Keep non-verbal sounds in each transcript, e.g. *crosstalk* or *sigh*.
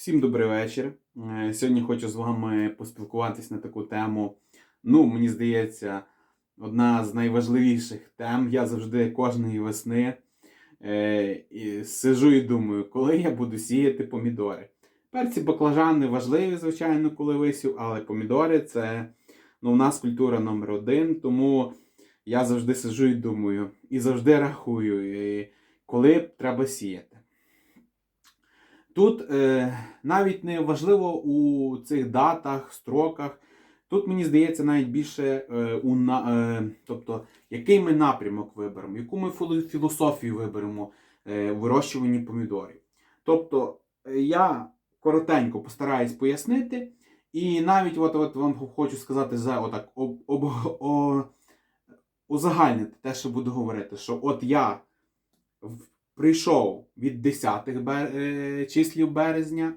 Всім добрий вечір. Е, Сьогодні хочу з вами поспілкуватись на таку тему. Ну, мені здається, одна з найважливіших тем. Я завжди кожної весни е, і сижу і думаю, коли я буду сіяти помідори. Перці баклажани важливі, звичайно, коли висів, але помідори це ну, у нас культура номер один. Тому я завжди сижу і думаю, і завжди рахую, і коли треба сіяти. Тут е, навіть не важливо у цих датах, строках. Тут мені здається навіть більше е, у на, е, тобто, який ми напрямок виберемо, яку ми філософію виберемо е, у вирощуванні помідорів. Тобто, е, я коротенько постараюсь пояснити, і навіть от, от вам хочу сказати за отак об, об, о, узагальнити те, що буду говорити, що от я в- прийшов від 10-х бер... е, числів березня,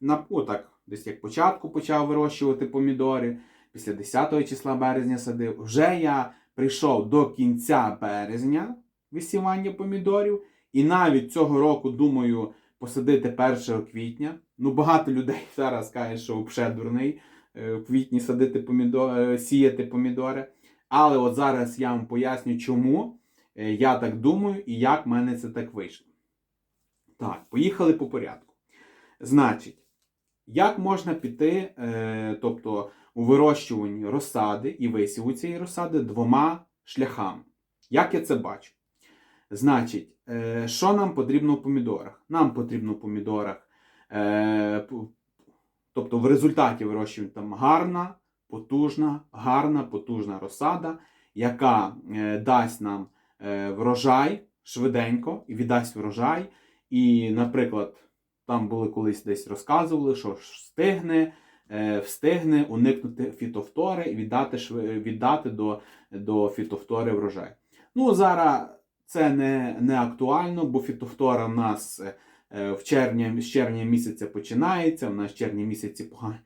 на ну, так, десь як початку почав вирощувати помідори, після 10 числа березня садив. Вже я прийшов до кінця березня висівання помідорів, і навіть цього року думаю посадити 1 квітня. Ну, багато людей *laughs* зараз каже, що взагалі дурний е, в квітні садити помідори, сіяти помідори. Але от зараз я вам поясню, чому е, я так думаю і як в мене це так вийшло. Так, поїхали по порядку. Значить, як можна піти, е, тобто у вирощуванні розсади і висіву цієї розсади двома шляхами. Як я це бачу? Значить, е, що нам потрібно в помідорах? Нам потрібно в помідорах, е, тобто в результаті вирощування там гарна, потужна, гарна, потужна розсада, яка е, дасть нам е, врожай швиденько і віддасть врожай. І, наприклад, там були колись десь розказували, що встигне, е, встигне уникнути фітофтори і віддати, віддати до, до фітофтори врожай. Ну, зараз це не, не актуально, бо фітофтора в нас е, е, в червні, з червня місяця починається, в нас в червні місяці погані,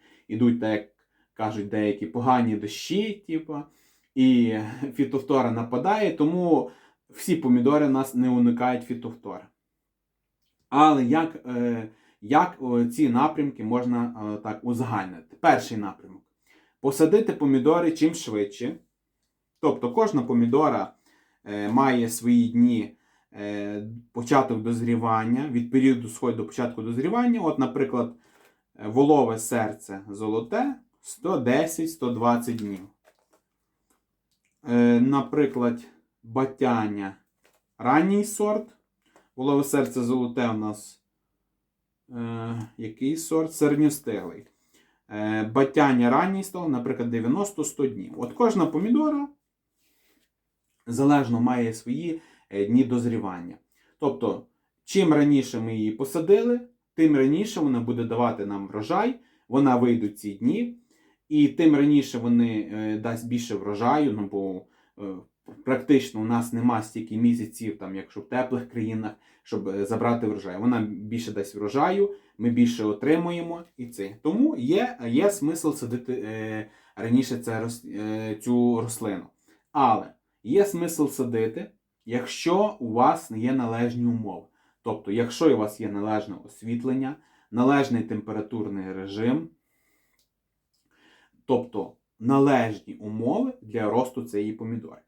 так як кажуть деякі, погані дощі, типу, і фітофтора нападає, тому всі помідори нас не уникають фітофтори. Але як, е, як ці напрямки можна е, так узагальнити? Перший напрямок. Посадити помідори чим швидше. Тобто кожна помідора е, має свої дні початок дозрівання, від періоду сходу до початку дозрівання. От, наприклад, волове серце золоте 110-120 днів. Наприклад, батяння ранній сорт. Волове серце золоте у нас е, який сорт? Середньостиглий. Е, батяння ранній стол, наприклад, 90-100 днів. От кожна помідора залежно має свої е, дні дозрівання. Тобто, чим раніше ми її посадили, тим раніше вона буде давати нам врожай, вона вийде ці дні, і тим раніше вони е, дасть більше врожаю, ну бо е, практично у нас нема стільки місяців, там, якщо в теплих країнах, щоб е, забрати врожай. Вона більше дасть врожаю, ми більше отримуємо і це. Тому є, є смисл садити е, раніше це, е, цю рослину. Але є смисл садити, якщо у вас не є належні умови. Тобто, якщо у вас є належне освітлення, належний температурний режим, тобто належні умови для росту цієї помідори.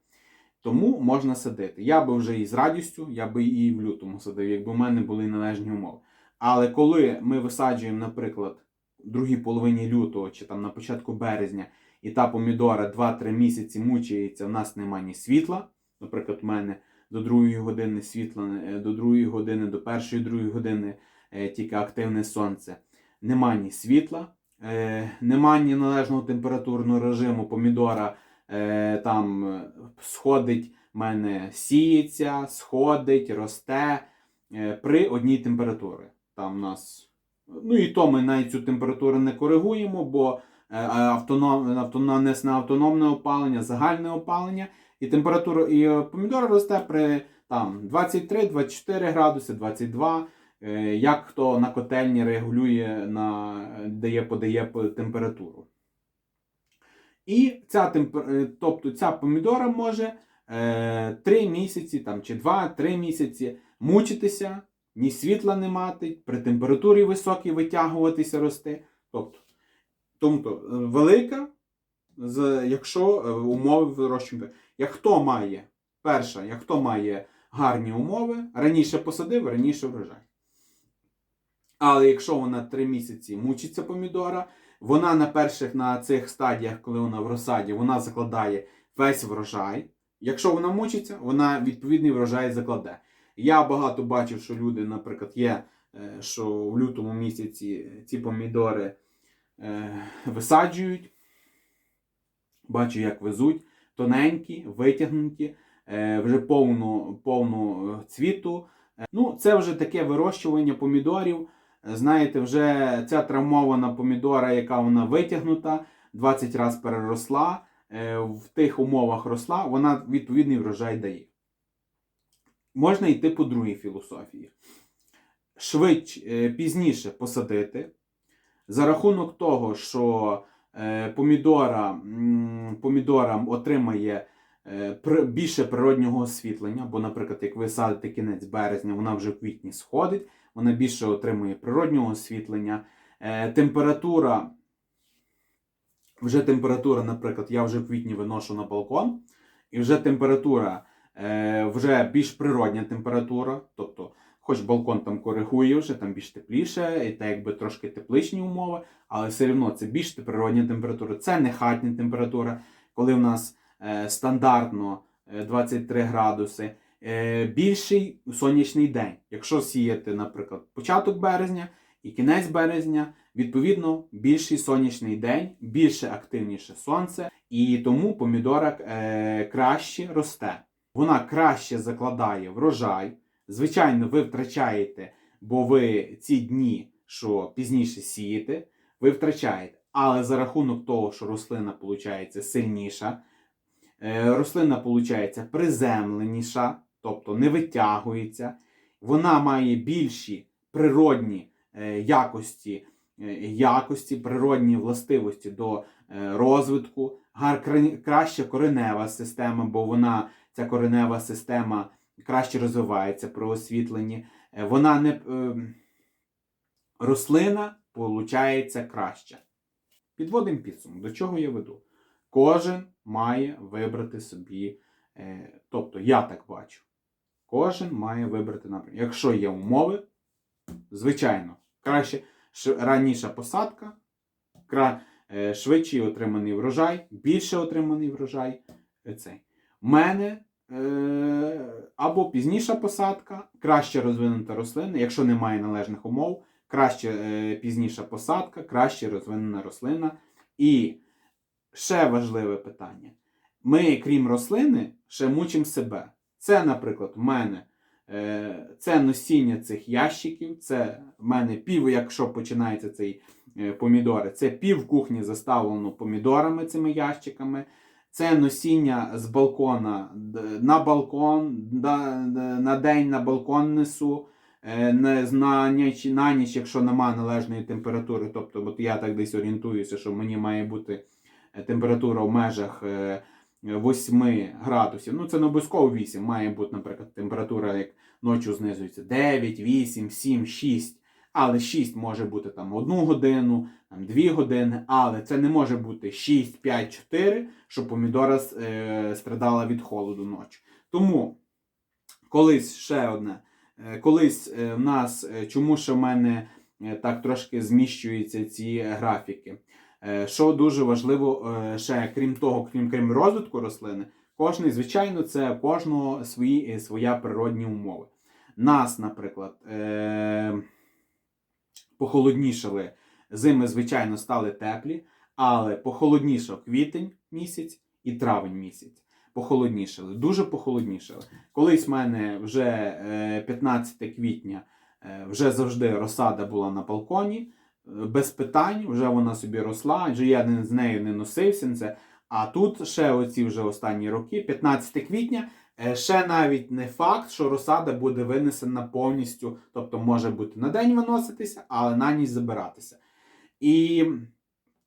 Тому можна садити. Я би вже і з радістю, я би і в лютому садив, якби в мене були належні умови. Але коли ми висаджуємо, наприклад, в другій половині лютого чи там на початку березня, і та помідора 2-3 місяці мучається, в нас немає ні світла. Наприклад, в мене до 2 години світла, е, до 2 години, до 1-2 години е, тільки активне сонце. Нема ні світла, е, нема ні належного температурного режиму помідора е, там е, сходить, в мене сіється, сходить, росте е, при одній температурі. Там нас, ну і то ми навіть цю температуру не коригуємо, бо автоном, автономне опалення, загальне опалення, і температура і помідор росте при там 23-24 градуси, 22. е, Як хто на котельні регулює, на, дає, подає температуру. І ця, е, тобто ця помідора може е, 3 місяці там, чи 2-3 місяці мучитися ні світла не мати, при температурі високій витягуватися рости. Тобто, тобто е, велика, якщо е, умови вирощування. Як хто має, перша, як хто має гарні умови, раніше посадив, раніше врожай. Але якщо вона 3 місяці мучиться помідора, вона на перших на цих стадіях, коли вона в розсаді, вона закладає весь врожай. Якщо вона мучиться, вона відповідний врожай закладе. Я багато бачив, що люди, наприклад, є, е, що в лютому місяці ці помідори е, висаджують. Бачу, як везуть. Тоненькі, витягнуті, е, вже повну, повну е, цвіту. Е, Ну, це вже таке вирощування помідорів. Знаєте, вже ця травмована помідора, яка вона витягнута, 20 разів переросла, е, в тих умовах росла, вона відповідний врожай дає. Можна йти по другій філософії. Швидше, пізніше посадити. За рахунок того, що е, помідора, помідора отримає більше природнього освітлення, бо, наприклад, як ви садите кінець березня, вона вже в квітні сходить, вона більше отримує природнього освітлення. Е, Температура, вже температура, наприклад, я вже в квітні виношу на балкон, і вже температура, е, вже більш природня температура, тобто хоч балкон там коригує вже, там більш тепліше, і так якби трошки тепличні умови, але все одно це більш природня температура, це не хатня температура, коли в нас е, стандартно е, 23 градуси. Е, більший сонячний день. Якщо сіяти, наприклад, початок березня і кінець березня, відповідно, більший сонячний день, більше активніше сонце, і тому помідора е, краще росте. Вона краще закладає врожай. Звичайно, ви втрачаєте, бо ви ці дні, що пізніше сієте, ви втрачаєте. Але за рахунок того, що рослина виходить сильніша, е, рослина виходить приземленіша, тобто не витягується, вона має більші природні е, якості, е, якості, природні властивості до е, розвитку, гар, кра- краща коренева система, бо вона, ця коренева система краще розвивається при освітленні. Е, Вона не е, рослина получається краще. Підводимо підсумок. До чого я веду? Кожен має вибрати собі, е, тобто я так бачу, кожен має вибрати напрямок. Якщо є умови, звичайно, краще раніша посадка, е, швидший отриманий врожай, більше отриманий врожай. е, Цей. Мене або пізніша посадка, краще розвинута рослина, якщо немає належних умов, краще пізніша посадка, краще розвинена рослина. І ще важливе питання. Ми, крім рослини, ще мучимо себе. Це, наприклад, в мене е, це носіння цих ящиків, це в мене пів, якщо починається цей е, помідори, це пів кухні заставлено помідорами цими ящиками. Це носіння з балкона на балкон, на день на балкон несу. е, На ніч, на ніч, якщо немає належної температури, тобто от я так десь орієнтуюся, що мені має бути температура в межах е, 8 градусів. Ну, це не обов'язково 8, має бути, наприклад, температура, як ночі знизується 9, 8, 7, 6. Але 6 може бути там 1 годину, там 2 години, але це не може бути 6, 5, 4, щоб помідора е, страдала від холоду ночі. Тому колись ще одне. Е, Колись е, в нас, е, чому ще в мене е, так трошки зміщуються ці графіки. Е, Що дуже важливо, е, ще крім того, крім, крім розвитку рослини, кожний, звичайно, це кожного свої, е, своя природні умови. Нас, наприклад, похолоднішали, зими, звичайно, стали теплі, але похолоднішав квітень місяць і травень місяць. Похолоднішали, дуже похолоднішали. Колись в мене вже е, 15 квітня вже завжди розсада була на балконі, без питань, вже вона собі росла, вже я з нею не носився. Це. А тут ще оці вже останні роки, 15 квітня, е, ще навіть не факт, що розсада буде винесена повністю, тобто може бути на день виноситися, але на ніч забиратися. І,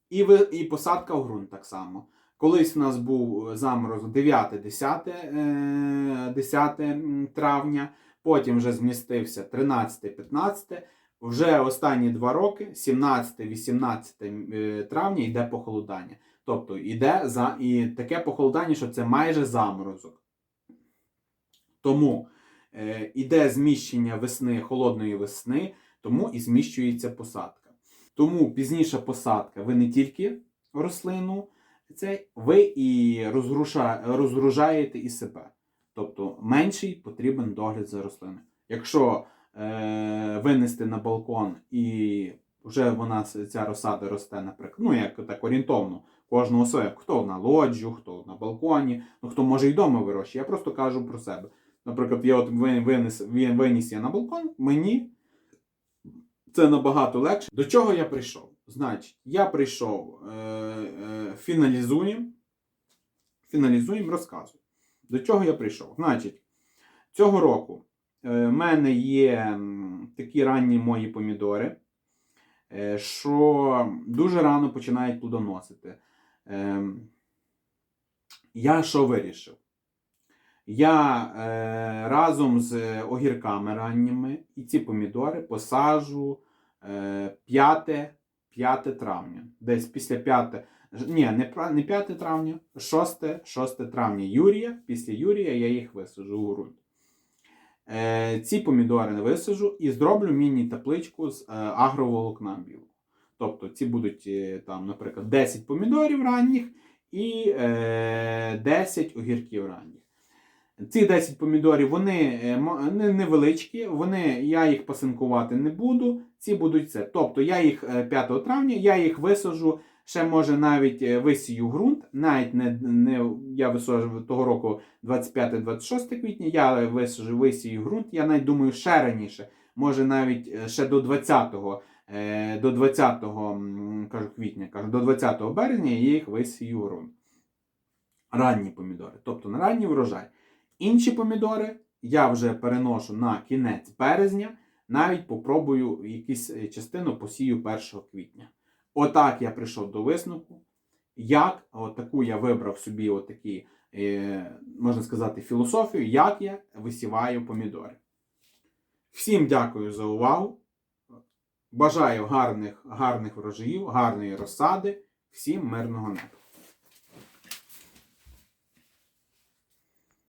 і, і посадка в ґрунт так само. Колись у нас був заморозок 9-10 е, 10 травня, потім вже змістився 13-15. Вже останні два роки, 17-18 е, травня, йде похолодання. Тобто йде за і таке похолодання, що це майже заморозок. Тому е, іде зміщення весни, холодної весни, тому і зміщується посадка. Тому пізніша посадка ви не тільки рослину, це ви і розгруша, розгружаєте і себе. Тобто менший потрібен догляд за рослиною. Якщо винести на балкон і вже вона ця розсада росте, наприклад, ну як так орієнтовно, кожного своє, хто на лоджу, хто на балконі, ну хто може й вдома вирощує. Я просто кажу про себе. Наприклад, я от ви- винес, виніс я на балкон, мені це набагато легше. До чого я прийшов? Значить, я прийшов, е, е, фіналізуємо, фіналізуємо, розказую. До чого я прийшов? Значить, цього року е, в мене є такі ранні мої помідори, е, що дуже рано починають плодоносити. Ем, Я що вирішив? Я е, разом з огірками ранніми і ці помідори посаджу е, 5, 5 травня. Десь після 5. Ні, не, не 5 травня, 6, 6 травня Юрія. Після Юрія я їх висаджу у ґрунт. Е, ці помідори висаджу і зроблю міні-тапличку з е, агроволокна білого. Тобто ці будуть е, там, наприклад, 10 помідорів ранніх і е, 10 огірків ранніх. Ці 10 помідорів вони не- невеличкі, вони, я їх пасинкувати не буду. Ці будуть це. Тобто я їх е, 5 травня, я їх висаджу, ще може навіть е, висію ґрунт. Навіть не, не я висаджу того року 25-26 квітня, я висаджу висію ґрунт. Я навіть думаю, ще раніше, може навіть е, ще до 20-го. е, До 20 м, кажу, квітня, кажу, до 20 березня я їх висію ґрунт. Ранні помідори, тобто на ранній врожай. Інші помідори я вже переношу на кінець березня, навіть попробую якусь частину посію 1 квітня. Отак я прийшов до висновку. Як, от таку я вибрав собі отакі, е, можна сказати, філософію, як я висіваю помідори. Всім дякую за увагу. Бажаю гарних, гарних врожаїв, гарної розсади. Всім мирного неба.